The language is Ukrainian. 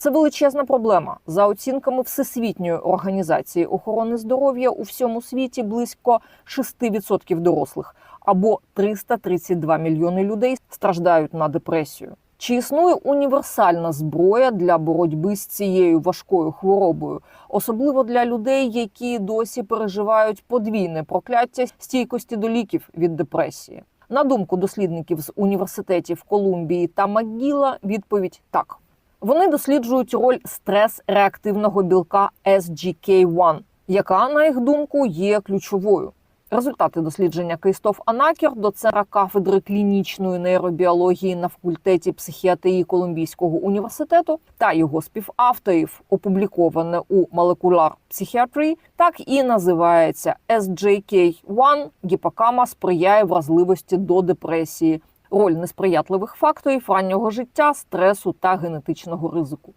Це величезна проблема. За оцінками Всесвітньої організації охорони здоров'я у всьому світі близько 6% дорослих або 332 мільйони людей страждають на депресію. Чи існує універсальна зброя для боротьби з цією важкою хворобою, особливо для людей, які досі переживають подвійне прокляття стійкості до ліків від депресії? На думку дослідників з університетів Колумбії та МакГіла, відповідь так. Вони досліджують роль стрес-реактивного білка SGK1, яка, на їх думку, є ключовою. Результати дослідження Кейстоф Анакер, доцентра кафедри клінічної нейробіології на факультеті психіатрії Колумбійського університету та його співавторів, опубліковане у Molecular Psychiatry, так і називається SJK1 гіпокама сприяє вразливості до депресії, роль несприятливих факторів раннього життя, стресу та генетичного ризику.